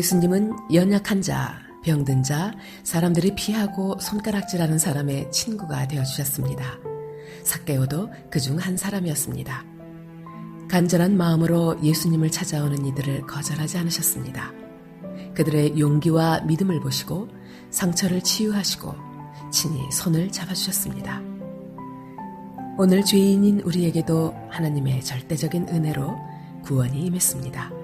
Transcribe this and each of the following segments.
예수님은 연약한 자, 병든 자, 사람들이 피하고 손가락질하는 사람의 친구가 되어 주셨습니다. 삭개오도 그 중 한 사람이었습니다. 간절한 마음으로 예수님을 찾아오는 이들을 거절하지 않으셨습니다. 그들의 용기와 믿음을 보시고 상처를 치유하시고 친히 손을 잡아주셨습니다. 오늘 죄인인 우리에게도 하나님의 절대적인 은혜로 구원이 임했습니다.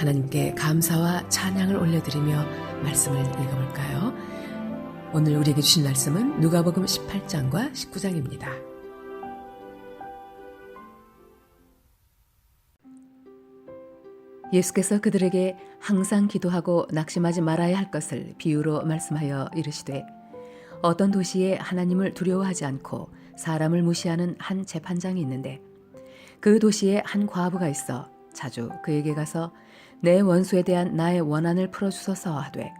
하나님께 감사와 찬양을 올려드리며 말씀을 읽어볼까요? 오늘 우리에게 주신 말씀은 누가복음 18장과 19장입니다. 예수께서 그들에게 항상 기도하고 낙심하지 말아야 할 것을 비유로 말씀하여 이르시되 어떤 도시에 하나님을 두려워하지 않고 사람을 무시하는 한 재판장이 있는데 그 도시에 한 과부가 있어 자주 그에게 가서 내 원수에 대한 나의 원한을 풀어주소서 하되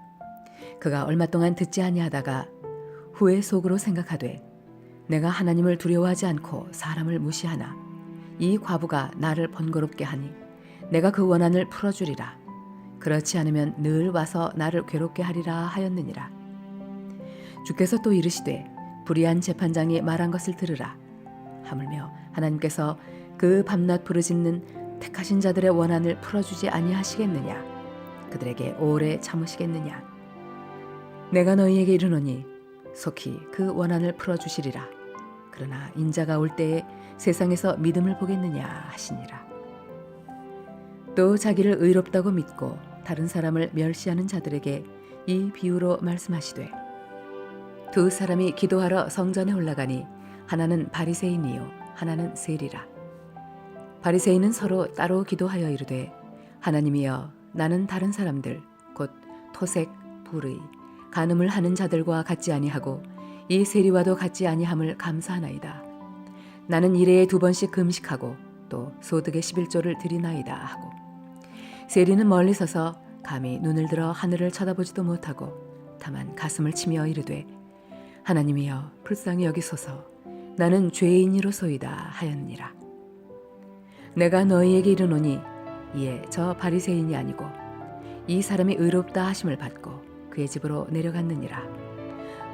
그가 얼마 동안 듣지 아니하다가 후에 속으로 생각하되 내가 하나님을 두려워하지 않고 사람을 무시하나 이 과부가 나를 번거롭게 하니 내가 그 원한을 풀어주리라. 그렇지 않으면 늘 와서 나를 괴롭게 하리라 하였느니라. 주께서 또 이르시되 불의한 재판장이 말한 것을 들으라. 하물며 하나님께서 그 밤낮 부르짖는 택하신 자들의 원한을 풀어주지 아니하시겠느냐? 그들에게 오래 참으시겠느냐? 내가 너희에게 이르노니 속히 그 원한을 풀어주시리라. 그러나 인자가 올 때에 세상에서 믿음을 보겠느냐 하시니라. 또 자기를 의롭다고 믿고 다른 사람을 멸시하는 자들에게 이 비유로 말씀하시되 두 사람이 기도하러 성전에 올라가니 하나는 바리새인이요 하나는 세리라 바리새인은 서로 따로 기도하여 이르되 하나님이여 나는 다른 사람들 곧 토색 불의 간음을 하는 자들과 같지 아니하고 이 세리와도 같지 아니함을 감사하나이다. 나는 일회에 두 번씩 금식하고 또 소득의 11조를 드리나이다 하고. 세리는 멀리 서서 감히 눈을 들어 하늘을 쳐다보지도 못하고 다만 가슴을 치며 이르되 하나님이여 불쌍히 여기소서 나는 죄인이로소이다 하였느니라 내가 너희에게 이르노니 이에 저 바리새인이 아니고 이 사람이 의롭다 하심을 받고 그의 집으로 내려갔느니라.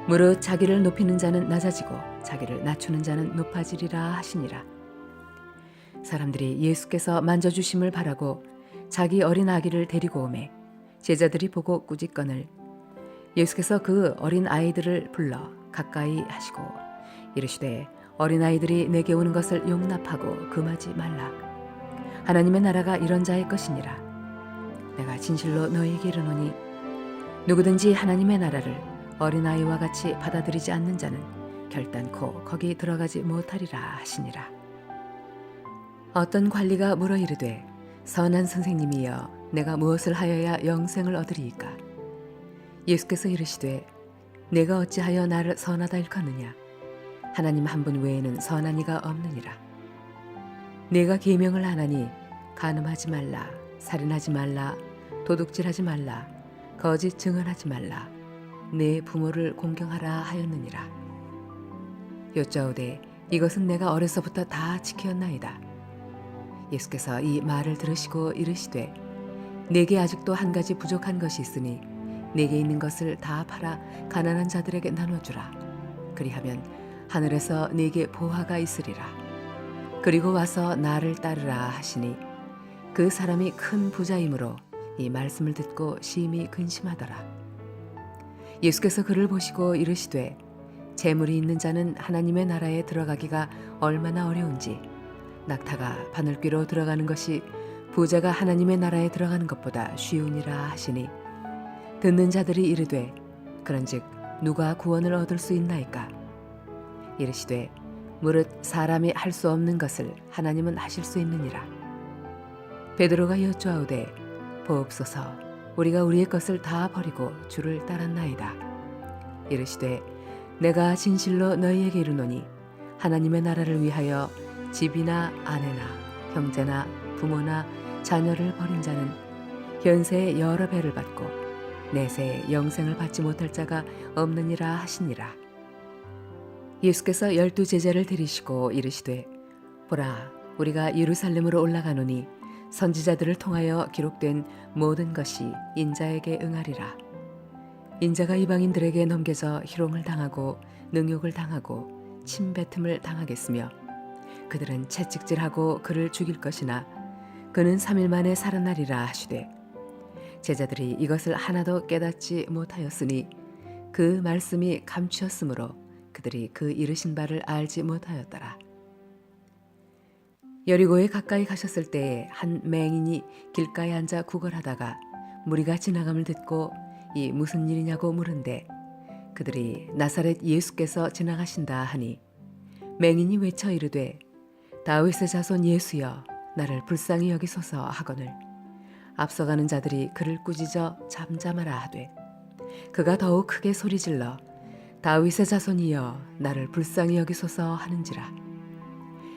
무릇 자기를 높이는 자는 낮아지고 자기를 낮추는 자는 높아지리라 하시니라. 사람들이 예수께서 만져 주심을 바라고 자기 어린 아기를 데리고 오매 제자들이 보고 꾸짖건을 예수께서 그 어린 아이들을 불러 가까이 하시고 이르시되 어린 아이들이 내게 오는 것을 용납하고 금하지 말라 하나님의 나라가 이런 자의 것이니라. 내가 진실로 너희에게 이르노니 누구든지 하나님의 나라를 어린 아이와 같이 받아들이지 않는 자는 결단코 거기 들어가지 못하리라 하시니라. 어떤 관리가 물어 이르되 선한 선생님이여 내가 무엇을 하여야 영생을 얻으리이까? 예수께서 이르시되 내가 어찌하여 나를 선하다 일컫느냐? 하나님 한 분 외에는 선한 이가 없느니라. 내가 계명을 하나니 간음하지 말라 살인하지 말라 도둑질하지 말라 거짓 증언하지 말라 내 부모를 공경하라 하였느니라 여짜오되 이것은 내가 어려서부터 다 지켰나이다 예수께서 이 말을 들으시고 이르시되 내게 아직도 한 가지 부족한 것이 있으니 내게 있는 것을 다 팔아 가난한 자들에게 나눠주라. 그리하면 하늘에서 내게 보화가 있으리라. 그리고 와서 나를 따르라 하시니 그 사람이 큰 부자이므로 이 말씀을 듣고 심히 근심하더라. 예수께서 그를 보시고 이르시되 재물이 있는 자는 하나님의 나라에 들어가기가 얼마나 어려운지 낙타가 바늘귀로 들어가는 것이 부자가 하나님의 나라에 들어가는 것보다 쉬우니라 하시니 듣는 자들이 이르되 그런즉 누가 구원을 얻을 수 있나이까 이르시되 무릇 사람이 할 수 없는 것을 하나님은 하실 수 있느니라 베드로가 여쭈아오되 보옵소서 우리가 우리의 것을 다 버리고 주를 따랐나이다 이르시되 내가 진실로 너희에게 이르노니 하나님의 나라를 위하여 집이나 아내나 형제나 부모나 자녀를 버린 자는 현세의 여러 배를 받고 내세의 영생을 받지 못할 자가 없느니라 하시니라. 예수께서 열두 제자를 들이시고 이르시되 보라 우리가 예루살렘으로 올라가노니 선지자들을 통하여 기록된 모든 것이 인자에게 응하리라. 인자가 이방인들에게 넘겨져 희롱을 당하고 능욕을 당하고 침뱉음을 당하겠으며 그들은 채찍질하고 그를 죽일 것이나 그는 3일 만에 살아나리라 하시되 제자들이 이것을 하나도 깨닫지 못하였으니 그 말씀이 감추었으므로 그들이 그 이르신 바를 알지 못하였더라. 여리고에 가까이 가셨을 때에 한 맹인이 길가에 앉아 구걸하다가 무리가 지나감을 듣고 이 무슨 일이냐고 물은데 그들이 나사렛 예수께서 지나가신다 하니 맹인이 외쳐 이르되 다윗의 자손 예수여 나를 불쌍히 여기소서 하거늘. 앞서가는 자들이 그를 꾸짖어 잠잠하라 하되 그가 더욱 크게 소리질러 다윗의 자손이여 나를 불쌍히 여기소서 하는지라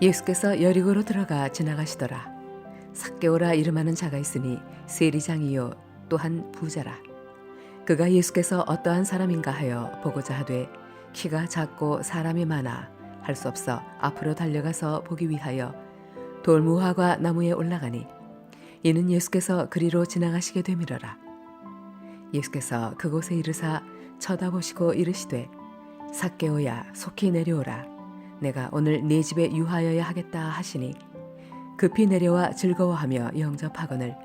예수께서 여리고로 들어가 지나가시더라. 삭개오라 이름하는 자가 있으니 세리장이요 또한 부자라. 그가 예수께서 어떠한 사람인가 하여 보고자 하되 키가 작고 사람이 많아 할 수 없어 앞으로 달려가서 보기 위하여 돌무화과 나무에 올라가니 이는 예수께서 그리로 지나가시게 되밀어라. 예수께서 그곳에 이르사 쳐다보시고 이르시되 삭개오야 속히 내려오라 내가 오늘 네 집에 유하여야 하겠다 하시니 급히 내려와 즐거워하며 영접하거늘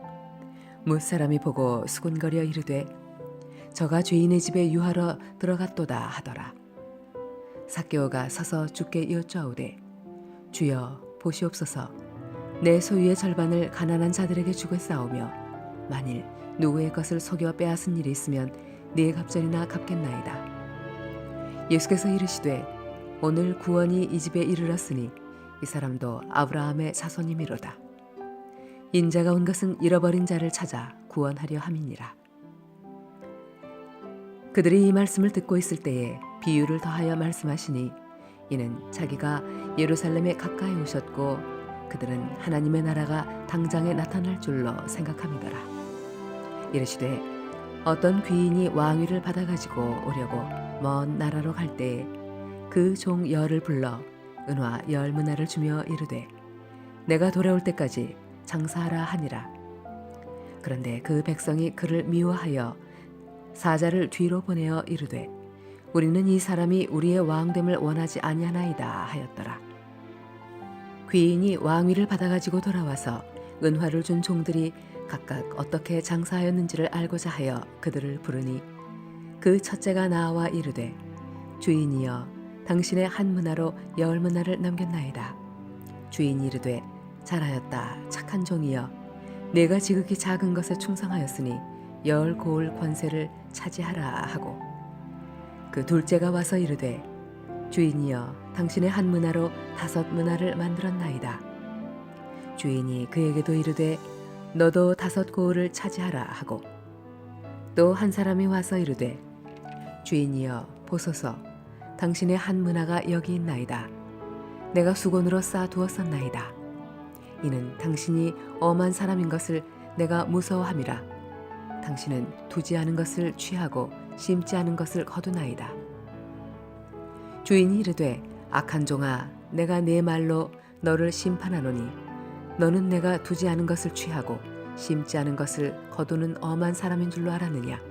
무사람이 보고 수군거려 이르되 저가 죄인의 집에 유하러 들어갔도다 하더라. 삭개오가 서서 주께 여쭈아오되 주여 보시옵소서 내 소유의 절반을 가난한 자들에게 주겠사오며 만일 누구의 것을 속여 빼앗은 일이 있으면 네 갑절이나 갚겠나이다. 예수께서 이르시되 오늘 구원이 이 집에 이르렀으니 이 사람도 아브라함의 자손이미로다. 인자가 온 것은 잃어버린 자를 찾아 구원하려 함이니라. 그들이 이 말씀을 듣고 있을 때에 비유를 더하여 말씀하시니 이는 자기가 예루살렘에 가까이 오셨고 그들은 하나님의 나라가 당장에 나타날 줄로 생각함이더라. 이르시되 어떤 귀인이 왕위를 받아가지고 오려고 먼 나라로 갈 때에 그 종 열을 불러 은화 열 문화를 주며 이르되 내가 돌아올 때까지 장사하라 하니라. 그런데 그 백성이 그를 미워하여 사자를 뒤로 보내어 이르되 우리는 이 사람이 우리의 왕됨을 원하지 아니하나이다 하였더라. 귀인이 왕위를 받아가지고 돌아와서 은화를 준 종들이 각각 어떻게 장사하였는지를 알고자 하여 그들을 부르니 그 첫째가 나와 이르되 주인이여 당신의 한 문화로 열 문화를 남겼나이다. 주인이 이르되 잘하였다 착한 종이여. 내가 지극히 작은 것에 충성하였으니 열 고을 권세를 차지하라 하고. 그 둘째가 와서 이르되 주인이여 당신의 한 문화로 다섯 문화를 만들었나이다. 주인이 그에게도 이르되 너도 다섯 고을을 차지하라 하고. 또 한 사람이 와서 이르되 주인이여 보소서 당신의 한 문화가 여기 있나이다. 내가 수건으로 쌓아 두었었나이다. 이는 당신이 엄한 사람인 것을 내가 무서워함이라. 당신은 두지 않은 것을 취하고 심지 않은 것을 거두나이다. 주인이 이르되 악한 종아 내가 네 말로 너를 심판하노니 너는 내가 두지 않은 것을 취하고 심지 않은 것을 거두는 엄한 사람인 줄로 알았느냐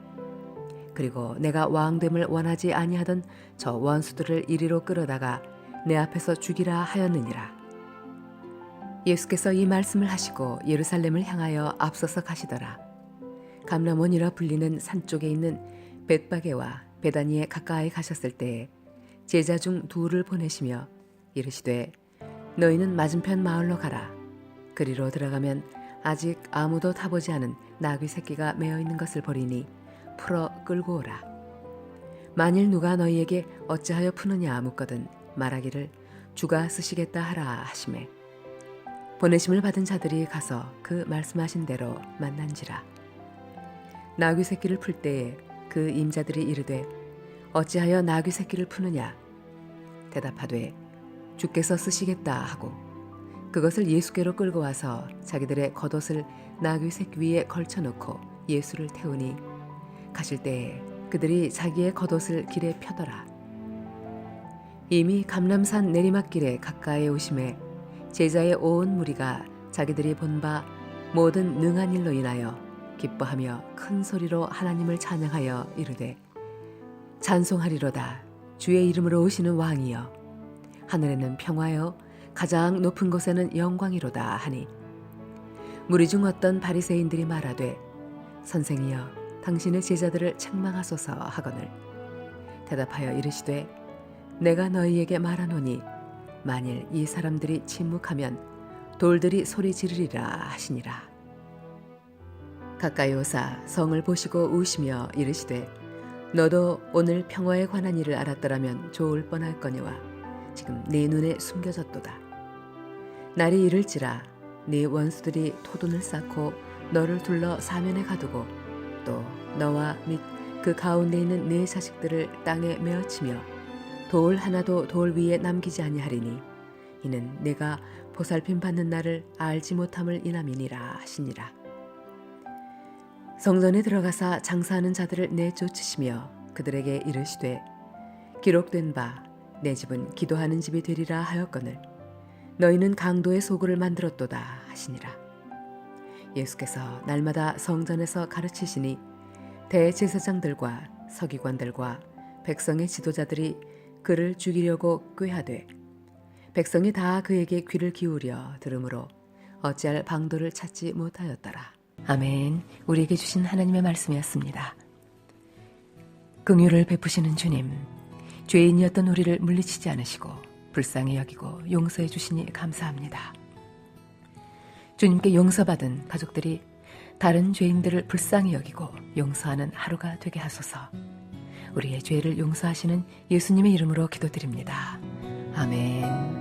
그리고 내가 왕됨을 원하지 아니하던 저 원수들을 이리로 끌어다가 내 앞에서 죽이라 하였느니라 예수께서 이 말씀을 하시고 예루살렘을 향하여 앞서서 가시더라. 감람원이라 불리는 산 쪽에 있는 벳바게와 베다니에 가까이 가셨을 때에 제자 중 둘을 보내시며 이르시되 너희는 맞은편 마을로 가라. 그리로 들어가면 아직 아무도 타보지 않은 나귀 새끼가 매어 있는 것을 보리니 풀어 끌고 오라. 만일 누가 너희에게 어찌하여 푸느냐 묻거든 말하기를 주가 쓰시겠다 하라 하심에 보내심을 받은 자들이 가서 그 말씀하신 대로 만난지라. 나귀 새끼를 풀 때에 그 임자들이 이르되 어찌하여 나귀 새끼를 푸느냐 대답하되 주께서 쓰시겠다 하고 그것을 예수께로 끌고 와서 자기들의 겉옷을 나귀 새끼 위에 걸쳐 놓고 예수를 태우니 가실 때에 그들이 자기의 겉옷을 길에 펴더라. 이미 감람산 내리막길에 가까이 오심에 제자의 온 무리가 자기들이 본 바 모든 능한 일로 인하여 기뻐하며 큰 소리로 하나님을 찬양하여 이르되 찬송하리로다. 주의 이름으로 오시는 왕이여 하늘에는 평화여 가장 높은 곳에는 영광이로다 하니. 무리 중 어떤 바리새인들이 말하되 선생이여 당신의 제자들을 책망하소서 하거늘. 대답하여 이르시되 내가 너희에게 말하노니 만일 이 사람들이 침묵하면 돌들이 소리 지르리라 하시니라. 가까이 오사 성을 보시고 우시며 이르시되 너도 오늘 평화에 관한 일을 알았더라면 좋을 뻔할 거니와 지금 네 눈에 숨겨졌도다. 날이 이를지라 네 원수들이 토둔을 쌓고 너를 둘러 사면에 가두고 또 너와 및 그 가운데 있는 네 자식들을 땅에 메어치며 돌 하나도 돌 위에 남기지 아니하리니 이는 내가 보살핌 받는 날을 알지 못함을 인함이니라 하시니라. 성전에 들어가사 장사하는 자들을 내쫓으시며 그들에게 이르시되 기록된 바 내 집은 기도하는 집이 되리라 하였거늘 너희는 강도의 소굴을 만들었도다 하시니라 예수께서 날마다 성전에서 가르치시니 대제사장들과 서기관들과 백성의 지도자들이 그를 죽이려고 꾀하되 백성이 다 그에게 귀를 기울여 들으므로 어찌할 방도를 찾지 못하였더라. 아멘. 우리에게 주신 하나님의 말씀이었습니다. 긍휼을 베푸시는 주님, 죄인이었던 우리를 물리치지 않으시고 불쌍히 여기고 용서해 주시니 감사합니다. 주님께 용서받은 가족들이 다른 죄인들을 불쌍히 여기고 용서하는 하루가 되게 하소서. 우리의 죄를 용서하시는 예수님의 이름으로 기도드립니다. 아멘.